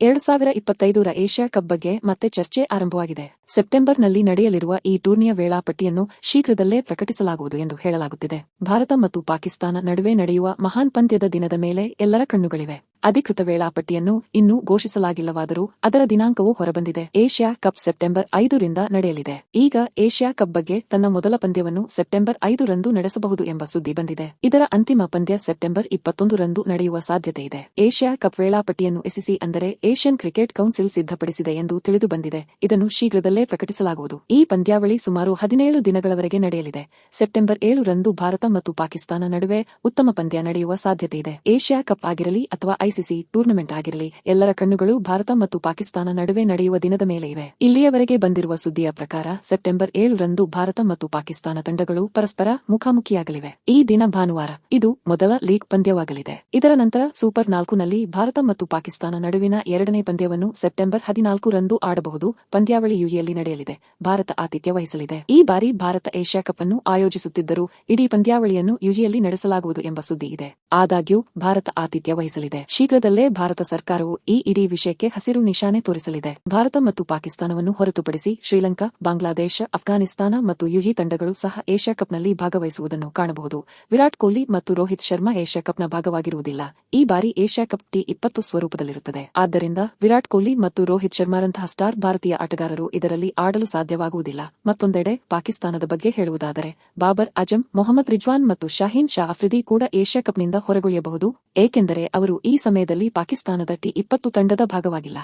ಎರಡು ಸಾವಿರ ಇಪ್ಪತ್ತೈದರ ಏಷ್ಯಾ ಕಪ್ ಬಗ್ಗೆ ಮತ್ತೆ ಚರ್ಚೆ ಆರಂಭವಾಗಿದೆ. ಸೆಪ್ಟೆಂಬರ್ನಲ್ಲಿ ನಡೆಯಲಿರುವ ಈ ಟೂರ್ನಿಯ ವೇಳಾಪಟ್ಟಿಯನ್ನು ಶೀಘ್ರದಲ್ಲೇ ಪ್ರಕಟಿಸಲಾಗುವುದು ಎಂದು ಹೇಳಲಾಗುತ್ತಿದೆ. ಭಾರತ ಮತ್ತು ಪಾಕಿಸ್ತಾನ ನಡುವೆ ನಡೆಯುವ ಮಹಾನ್ ಪಂದ್ಯದ ದಿನದ ಮೇಲೆ ಎಲ್ಲರ ಕಣ್ಣುಗಳಿವೆ. ಅಧಿಕೃತ ವೇಳಾಪಟ್ಟಿಯನ್ನು ಇನ್ನೂ ಘೋಷಿಸಲಾಗಿಲ್ಲವಾದರೂ ಅದರ ದಿನಾಂಕವು ಹೊರಬಂದಿದೆ. ಏಷ್ಯಾ ಕಪ್ ಸೆಪ್ಟೆಂಬರ್ ಐದರಿಂದ ನಡೆಯಲಿದೆ. ಈಗ ಏಷ್ಯಾ ಕಪ್ ಬಗ್ಗೆ ತನ್ನ ಮೊದಲ ಪಂದ್ಯವನ್ನು ಸೆಪ್ಟೆಂಬರ್ ಐದರಂದು ನಡೆಸಬಹುದು ಎಂಬ ಸುದ್ದಿ ಬಂದಿದೆ. ಇದರ ಅಂತಿಮ ಪಂದ್ಯ ಸೆಪ್ಟೆಂಬರ್ ಇಪ್ಪತ್ತೊಂದರಂದು ನಡೆಯುವ ಸಾಧ್ಯತೆ ಇದೆ. ಏಷ್ಯಾ ಕಪ್ ವೇಳಾಪಟ್ಟಿಯನ್ನು ಎಸಿಸಿ ಅಂದರೆ ಏಷ್ಯನ್ ಕ್ರಿಕೆಟ್ ಕೌನ್ಸಿಲ್ ಸಿದ್ಧಪಡಿಸಿದೆ ಎಂದು ತಿಳಿದು ಬಂದಿದೆ. ಇದನ್ನು ಶೀಘ್ರದಲ್ಲೇ ಪ್ರಕಟಿಸಲಾಗುವುದು. ಈ ಪಂದ್ಯಾವಳಿ ಸುಮಾರು ಹದಿನೇಳು ದಿನಗಳವರೆಗೆ ನಡೆಯಲಿದೆ. ಸೆಪ್ಟೆಂಬರ್ ಏಳರಂದು ಭಾರತ ಮತ್ತು ಪಾಕಿಸ್ತಾನ ನಡುವೆ ಉತ್ತಮ ಪಂದ್ಯ ನಡೆಯುವ ಸಾಧ್ಯತೆ ಇದೆ. ಏಷ್ಯಾ ಕಪ್ ಆಗಿರಲಿ ಅಥವಾ ಐಸಿಸಿ ಟೂರ್ನಮೆಂಟ್ ಆಗಿರಲಿ, ಎಲ್ಲರ ಕಣ್ಣುಗಳು ಭಾರತ ಮತ್ತು ಪಾಕಿಸ್ತಾನ ನಡುವೆ ನಡೆಯುವ ದಿನದ ಮೇಲೆ ಇವೆ. ಇಲ್ಲಿಯವರೆಗೆ ಬಂದಿರುವ ಸುದ್ದಿಯ ಪ್ರಕಾರ ಸೆಪ್ಟೆಂಬರ್ ಏಳರಂದು ಭಾರತ ಮತ್ತು ಪಾಕಿಸ್ತಾನ ತಂಡಗಳು ಪರಸ್ಪರ ಮುಖಾಮುಖಿಯಾಗಲಿವೆ. ಈ ದಿನ ಭಾನುವಾರ ಇದು ಮೊದಲ ಲೀಗ್ ಪಂದ್ಯವಾಗಲಿದೆ. ಇದರ ನಂತರ ಸೂಪರ್ ನಾಲ್ಕುನಲ್ಲಿ ಭಾರತ ಮತ್ತು ಪಾಕಿಸ್ತಾನ ನಡುವಿನ ಎರಡನೇ ಪಂದ್ಯವನ್ನು ಸೆಪ್ಟೆಂಬರ್ ಹದಿನಾಲ್ಕು ರಂದು ಆಡಬಹುದು. ಪಂದ್ಯಾವಳಿ ಯುಎಯಲ್ಲಿ ನಡೆಯಲಿದೆ. ಭಾರತ ಆತಿಥ್ಯ ವಹಿಸಲಿದೆ. ಈ ಬಾರಿ ಭಾರತ ಏಷ್ಯಾ ಕಪ್ ಅನ್ನು ಆಯೋಜಿಸುತ್ತಿದ್ದರೂ ಇಡೀ ಪಂದ್ಯಾವಳಿಯನ್ನು ಯುಜಿಯಲ್ಲಿ ನಡೆಸಲಾಗುವುದು ಎಂಬ ಸುದ್ದಿ ಇದೆ. ಆದಾಗ್ಯೂ ಭಾರತ ಆತಿಥ್ಯ ವಹಿಸಲಿದೆ. ಶೀಘ್ರದಲ್ಲೇ ಭಾರತ ಸರ್ಕಾರವು ಈ ಇಡೀ ವಿಷಯಕ್ಕೆ ಹಸಿರು ನಿಶಾನೆ ತೋರಿಸಲಿದೆ. ಭಾರತ ಮತ್ತು ಪಾಕಿಸ್ತಾನವನ್ನು ಹೊರತುಪಡಿಸಿ ಶ್ರೀಲಂಕಾ, ಬಾಂಗ್ಲಾದೇಶ ಅಫ್ಘಾನಿಸ್ತಾನ ಮತ್ತು ಯುಹಿ ತಂಡಗಳು ಸಹ ಏಷ್ಯಾ ಕಪ್ನಲ್ಲಿ ಭಾಗವಹಿಸುವುದನ್ನು ಕಾಣಬಹುದು. ವಿರಾಟ್ ಕೊಹ್ಲಿ ಮತ್ತು ರೋಹಿತ್ ಶರ್ಮಾ ಏಷ್ಯಾ ಕಪ್ನ ಭಾಗವಾಗಿರುವುದಿಲ್ಲ. ಈ ಬಾರಿ ಏಷ್ಯಾ ಕಪ್ ಟಿ ಇಪ್ಪತ್ತು ಸ್ವರೂಪದಲ್ಲಿರುತ್ತದೆ. ಆದ್ದರಿಂದ ವಿರಾಟ್ ಕೊಹ್ಲಿ ಮತ್ತು ರೋಹಿತ್ ಶರ್ಮಾರಂತಹ ಸ್ಟಾರ್ ಭಾರತೀಯ ಆಟಗಾರರು ಇದರಲ್ಲಿ ಆಡಲು ಸಾಧ್ಯವಾಗುವುದಿಲ್ಲ. ಮತ್ತೊಂದೆಡೆ ಪಾಕಿಸ್ತಾನದ ಬಗ್ಗೆ ಹೇಳುವುದಾದರೆ, ಬಾಬರ್ ಅಜಂ ಮೊಹಮ್ಮದ್ ರಿಜ್ವಾನ್ ಮತ್ತು ಶಾಹೀನ್ ಶಾ ಅಫ್ರಿದಿ ಕೂಡ ಏಷ್ಯಾ ಕಪ್ನಿಂದ ಹೊರಗುಳಿಯಬಹುದು. ಏಕೆಂದರೆ ಅವರು ಈ ಸಮಯದಲ್ಲಿ ಪಾಕಿಸ್ತಾನದ ಟಿ ಇಪ್ಪತ್ತು ತಂಡದ ಭಾಗವಾಗಿಲ್ಲ.